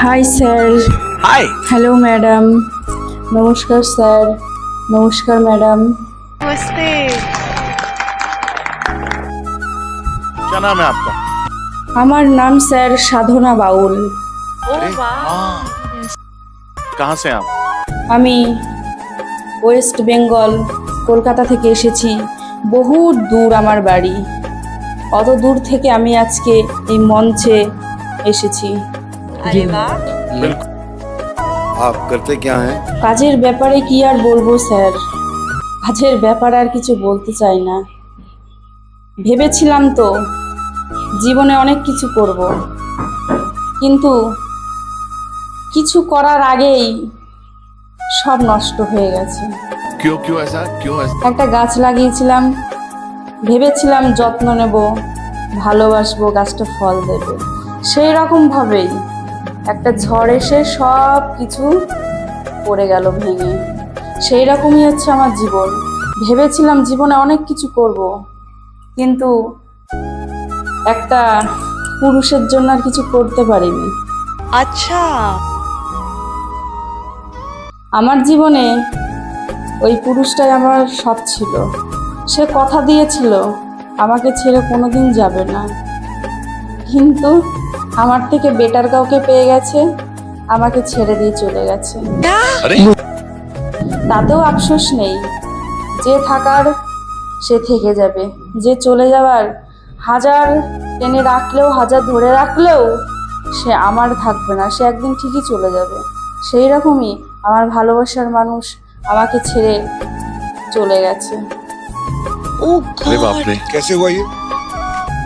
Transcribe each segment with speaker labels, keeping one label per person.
Speaker 1: hi sir
Speaker 2: hi
Speaker 1: hello madam নমস্কার sir নমস্কার madam
Speaker 3: नमस्ते
Speaker 2: क्या नाम है आपका
Speaker 1: আমার নাম স্যার সাধনা বাউল
Speaker 3: ओ वाह
Speaker 2: हाँ कहाँ से हैं आप
Speaker 1: আমি ওয়েস্ট বেঙ্গল কলকাতা থেকে এসেছি বহু দূর আমার বাড়ি অত দূর থেকে আমি আজকে এই মঞ্চে এসেছি
Speaker 3: अरे वाह
Speaker 2: बिल्कुल
Speaker 4: आप करते क्या हैं
Speaker 1: কাজের ব্যাপারে কি আর বলবো স্যার কাজের ব্যাপারে আর কিছু বলতে চাই না ভেবেছিলাম তো জীবনে অনেক কিছু করব কিন্তু কিছু করার আগেই সব নষ্ট হয়ে গেছে
Speaker 4: क्यों क्यों ऐसा क्यों ऐसा
Speaker 1: একটা গাছ লাগিয়েছিলাম ভেবেছিলাম যত্ন নেব ভালোবাসবো গাছটা ফল দেবে সেই রকমভাবেই একটা ঝড় এসে সব কিছু পড়ে গেল ভেঙে। সেই রকমই হচ্ছে আমার জীবন। ভেবেছিলাম জীবনে অনেক কিছু করব কিন্তু একটা পুরুষের জন্য আর কিছু করতে পারিনি।
Speaker 3: আচ্ছা।
Speaker 1: আমার জীবনে ওই পুরুষটাই আমার সব ছিল। সে কথা দিয়েছিল আমাকে ছেড়ে কোনোদিন যাবে না। কিন্তু আমার থেকে বেটার কাউকে পেয়ে গেছে আমাকে ছেড়ে দিয়ে চলে গেছে। তাতেও আফসোস নেই। যে থাকার সে থেকে যাবে। যে চলে যাওয়ার হাজার টেনে রাখলেও হাজার ধরে রাখলেও সে আমার থাকবে না। সে একদিন ঠিকই চলে যাবে। সেই রকমই আমার ভালোবাসার মানুষ আমাকে ছেড়ে চলে গেছে।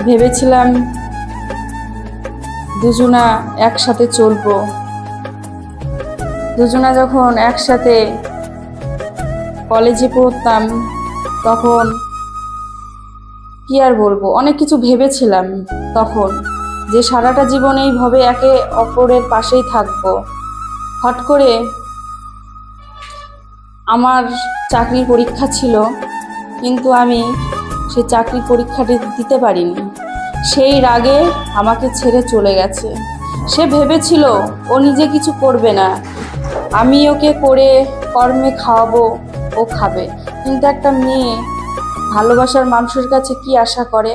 Speaker 1: ভেবেছিলাম দুজনা একসাথে চলবো। দুজনা যখন একসাথে কলেজে পড়তাম, তখন কি আর বলব? অনেক কিছু ভেবেছিলাম তখন যে সারাটা জীবন এইভাবে একে অপরের পাশেই থাকব। হট করে আমার চাকরির পরীক্ষা ছিল, কিন্তু আমি সে চাকরির পরীক্ষাটি দিতে পারিনি। সেই রাগে আমাকে ছেড়ে চলে গেছে। সে ভেবেছিল ও নিজে কিছু করবে না। আমি ওকে করে কর্মে খাওয়াবো ও খাবে। কিন্তু একটা মেয়ে ভালোবাসার মানুষের কাছে কি আশা করে?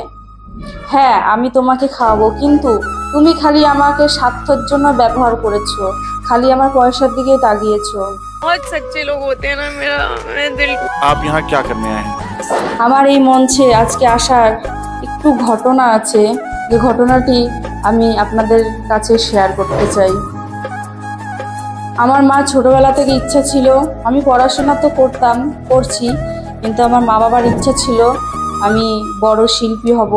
Speaker 1: হ্যাঁ আমি তোমাকে খাওয়াবো কিন্তু তুমি খালি আমাকে স্বার্থর জন্য ব্যবহার করেছ খালি আমার পয়সার দিকে তাকিয়েছো। আমার এই মঞ্চে আজকে আসার একটু ঘটনা আছে, যে ঘটনাটি আমি আপনাদের কাছে শেয়ার করতে চাই। আমার মা ছোটবেলা থেকে ইচ্ছা ছিল, আমি পড়াশোনা তো করতাম, করছি, কিন্তু আমার মা বাবার ইচ্ছা ছিল, আমি বড় শিল্পী হব,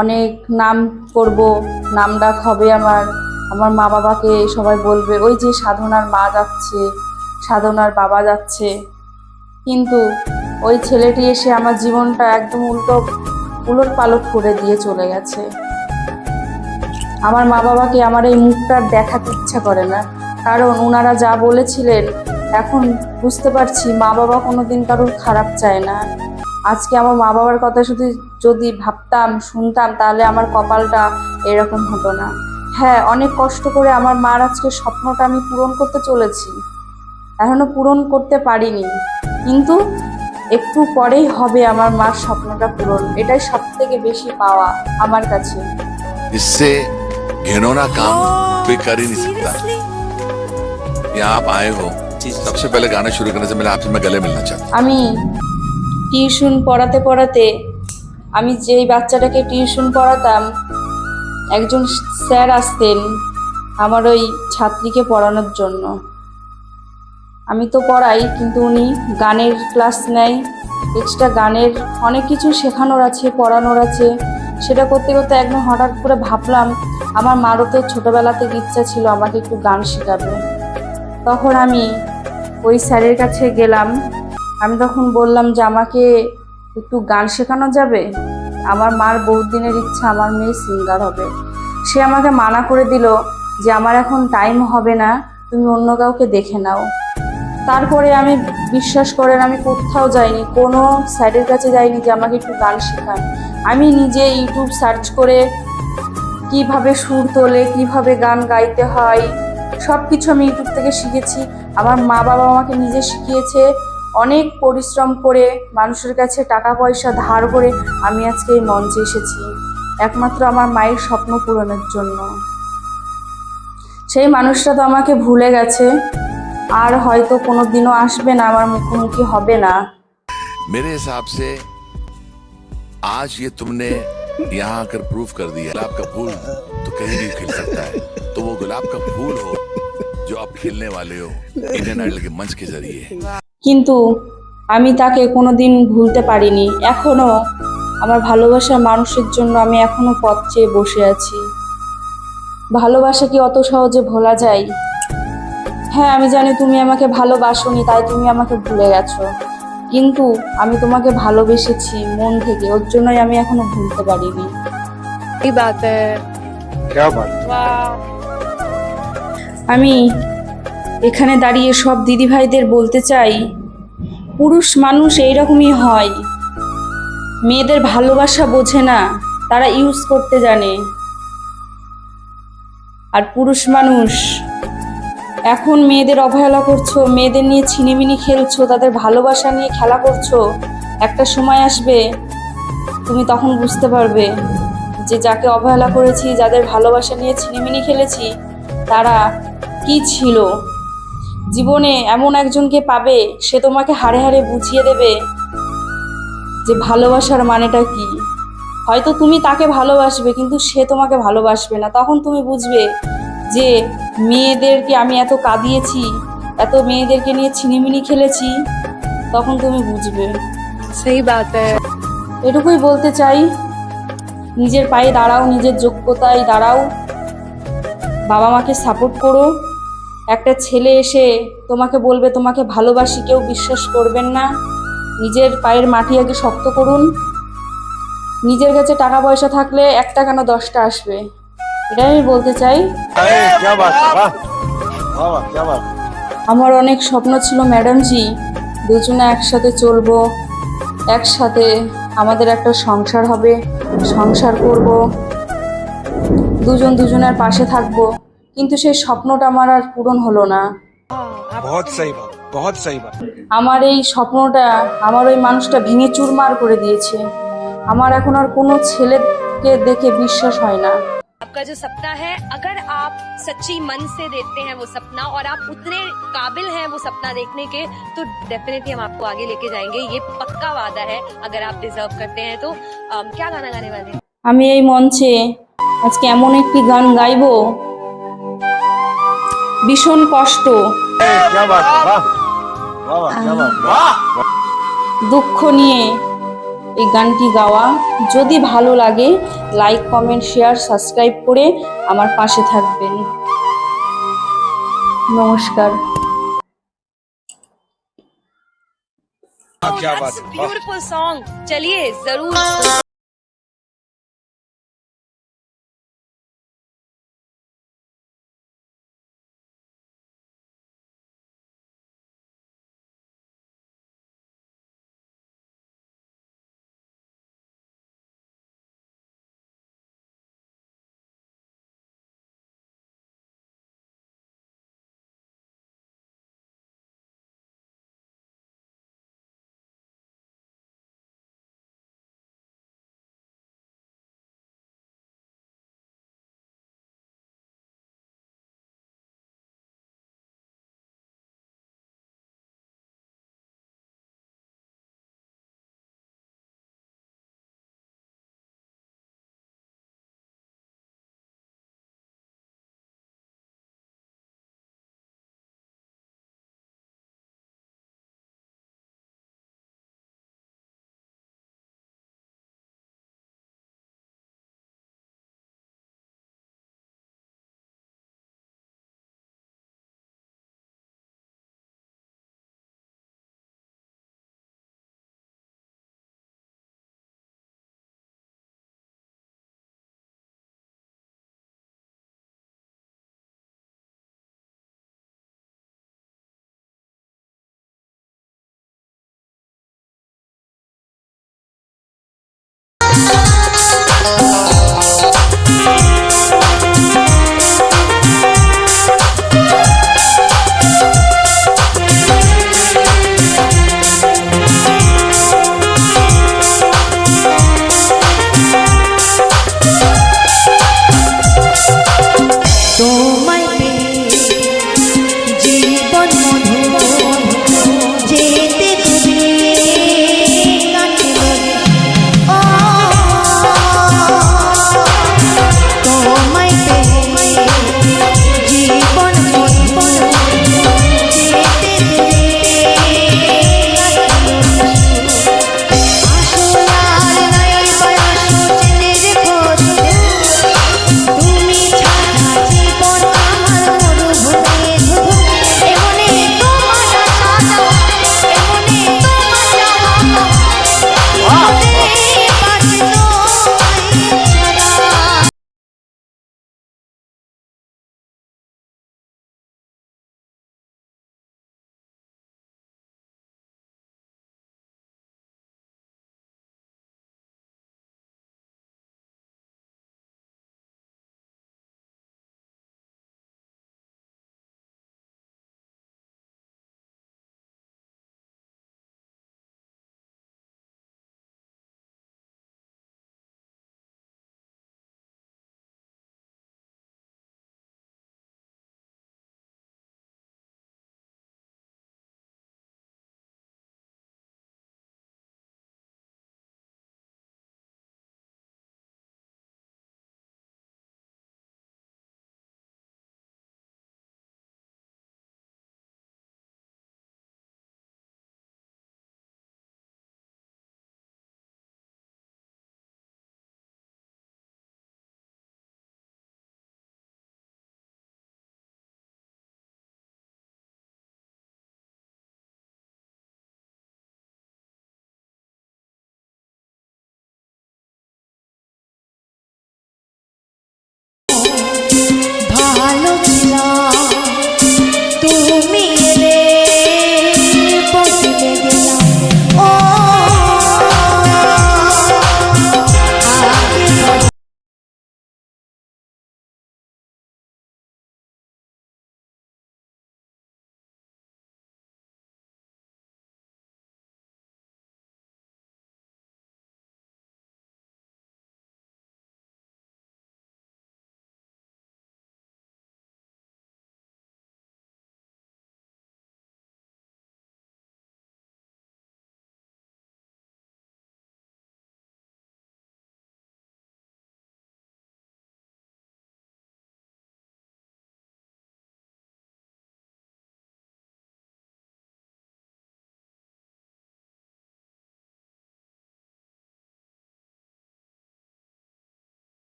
Speaker 1: অনেক নাম করব, নাম ডাক হবে আমার। আমার মা বাবাকে সবাই বলবে, ওই যে সাধনার মা যাচ্ছে, সাধনার বাবা যাচ্ছে। কিন্তু ওই ছেলেটি এসে আমার জীবনটা একদম উল্টো উলট পালট করে দিয়ে চলে গেছে। আমার মা বাবাকে আমার এই মুখটার দেখাতে ইচ্ছা করে না। কারণ ওনারা যা বলেছিলেন, এখন বুঝতে পারছি মা বাবা কোনো দিন কারোর খারাপ চায় না। আজকে আমার মা বাবার কথা শুধু যদি ভাবতাম, শুনতাম, তাহলে আমার কপালটা এরকম হতো না। হ্যাঁ অনেক কষ্ট করে আমার মার আজকে স্বপ্নটা আমি পূরণ করতে চলেছি। এখনও পূরণ করতে পারিনি। কিন্তু একটু পরেই হবে আমার মার স্বপ্নটা পূরণ এটাই সব থেকে বেশি পাওয়া আমার কাছে
Speaker 4: इससे घिनौना काम कोई कर ही नहीं सकता
Speaker 3: सीरियसली
Speaker 4: यहाँ आप आए हो सबसे पहले गाना शुरू करने से पहले आपसे मैं गले मिलना चाहता
Speaker 1: আমি টিউশন পড়াতে পড়াতে আমি যেই বাচ্চাটাকে টিউশন পড়াতাম একজন স্যার আসতেন আমার ওই ছাত্রীকে পড়ানোর জন্য আমি তো পড়াই, কিন্তু উনি গানের ক্লাস নেয়। এক্সট্রা গানের অনেক কিছু শেখানোর আছে, পড়ানোর আছে। সেটা করতে করতে একদম হঠাৎ করে ভাবলাম, আমার মারও তো ছোটোবেলা থেকে ইচ্ছা ছিল আমাকে একটু গান শেখাবে। তখন আমি ওই স্যারের কাছে গেলাম। আমি তখন বললাম যে, আমাকে একটু গান শেখানো যাবে? আমার মার বহুত দিনের ইচ্ছা, আমার মেয়ে সিঙ্গার হবে। সে আমাকে মানা করে দিল যে, আমার এখন টাইম হবে না, তুমি অন্য কাউকে দেখে নাও। তারপরে আমি বিশ্বাস করেন, আমি কোথাও যাইনি, কোনো স্যারের কাছে যাইনি যে আমাকে একটু গান শেখান। আমি নিজে ইউটিউব সার্চ করে কীভাবে সুর তোলে, কীভাবে গান গাইতে হয় সব কিছু আমি ইউটিউব থেকে শিখেছি। আমার মা বাবা আমাকে নিজে শিখিয়েছে অনেক পরিশ্রম করে, মানুষের কাছে টাকা পয়সা ধার করে আমি আজকে এই মঞ্চে এসেছি। একমাত্র আমার মায়ের স্বপ্ন পূরণের জন্য। সেই মানুষটা তো আমাকে ভুলে গেছে। আর হয়তো কোনো দিনও আসবে না আমার মুখোমুখি হবে না
Speaker 4: मेरे हिसाब से आज ये तुमने यहाँ आकर प्रूव कर दिया गुलाब का फूल तो कहीं भी खिल सकता है तो वो गुलाब का फूल हो जो आप खिलने वाले हो इंडियन आइडल के मंच के जरिए
Speaker 1: কিন্তু আমি তাকে কোনোদিন ভুলতে পারিনি এখনো আমার ভালোবাসার মানুষের জন্য আমি এখনো পথ চেয়ে বসে আছি ভালোবাসা কি অত সহজে ভোলা যায় হ্যাঁ আমি জানি তুমি আমাকে ভালোবাসোনি তাই তুমি আমাকে ভুলে গেছো। কিন্তু আমি তোমাকে ভালোবেসেছি মন থেকে ওর জন্যই আমি এখনও ভুলতে পারিনি। আমি এখানে দাঁড়িয়ে সব দিদিভাইদের বলতে চাই পুরুষ মানুষ এইরকমই হয়। মেয়েদের ভালোবাসা বোঝে না তারা ইউজ করতে জানে। আর পুরুষ মানুষ এখন মেয়েদের অবহেলা করছ, মেয়েদের নিয়ে ছিনিমিনি খেলছো, তাদের ভালোবাসা নিয়ে খেলা করছ, একটা সময় আসবে, তুমি তখন বুঝতে পারবে যে যাকে অবহেলা করেছি, যাদের ভালোবাসা নিয়ে ছিনিমিনি খেলেছি, তারা কি ছিল। জীবনে এমন একজনকে পাবে, সে তোমাকে হাড়ে হাড়ে বুঝিয়ে দেবে যে ভালোবাসার মানেটা কি। হয়তো তুমি তাকে ভালোবাসবে, কিন্তু সে তোমাকে ভালোবাসবে না। তখন তুমি বুঝবে যে মেয়েদেরকে আমি এত কাঁদিয়েছি এত মেয়েদেরকে নিয়ে ছিনিমিনি খেলেছি তখন তুমি বুঝবে।
Speaker 3: সেই বাত।
Speaker 1: এটুকুই বলতে চাই নিজের পায়ে দাঁড়াও নিজের যোগ্যতায় দাঁড়াও। বাবা মাকে সাপোর্ট করো। একটা ছেলে এসে তোমাকে বলবে তোমাকে ভালোবাসি কেউ বিশ্বাস করবেন না। নিজের পায়ের মাটি আগে শক্ত করুন। নিজের কাছে টাকা পয়সা থাকলে একটা কেন দশটা আসবে? এটাই আমি বলতে চাই। আমার অনেক স্বপ্ন ছিল ম্যাডামজি। দুজনে একসাথে চলবো একসাথে আমাদের একটা সংসার হবে সংসার করব। দুজন দুজনের পাশে থাকব। কিন্তু সেই স্বপ্নটা আমার আর পূরণ হলো না। আমার এই স্বপ্নটা আমার ওই মানুষটা ভেঙে চুরমার করে দিয়েছে। আমার এখন আর কোনো ছেলেকে দেখে বিশ্বাস হয় না।
Speaker 5: आपका जो सपना है अगर आप सच्ची मन से देखते हैं वो सपना और आप उतने काबिल हैं वो सपना देखने के तो डेफिनेटली हम आपको आगे लेके जाएंगे ये पक्का वादा है अगर आप डिजर्व करते हैं तो अम, क्या गाना गाने वाले हैं
Speaker 1: আমি এই মঞ্চে আজকে এমন একটি গান গাইবো ভীষণ কষ্ট
Speaker 2: है क्या बात है वाह वाह वाह क्या बात है वाह
Speaker 1: দুঃখ নিয়ে এই গানটি গাওয়া যদি ভালো লাগে লাইক কমেন্ট শেয়ার সাবস্ক্রাইব করে আমার পাশে থাকবেন নমস্কার
Speaker 6: क्या बात है वाह
Speaker 5: ब्यूटीफुल सॉन्ग चलिए जरूर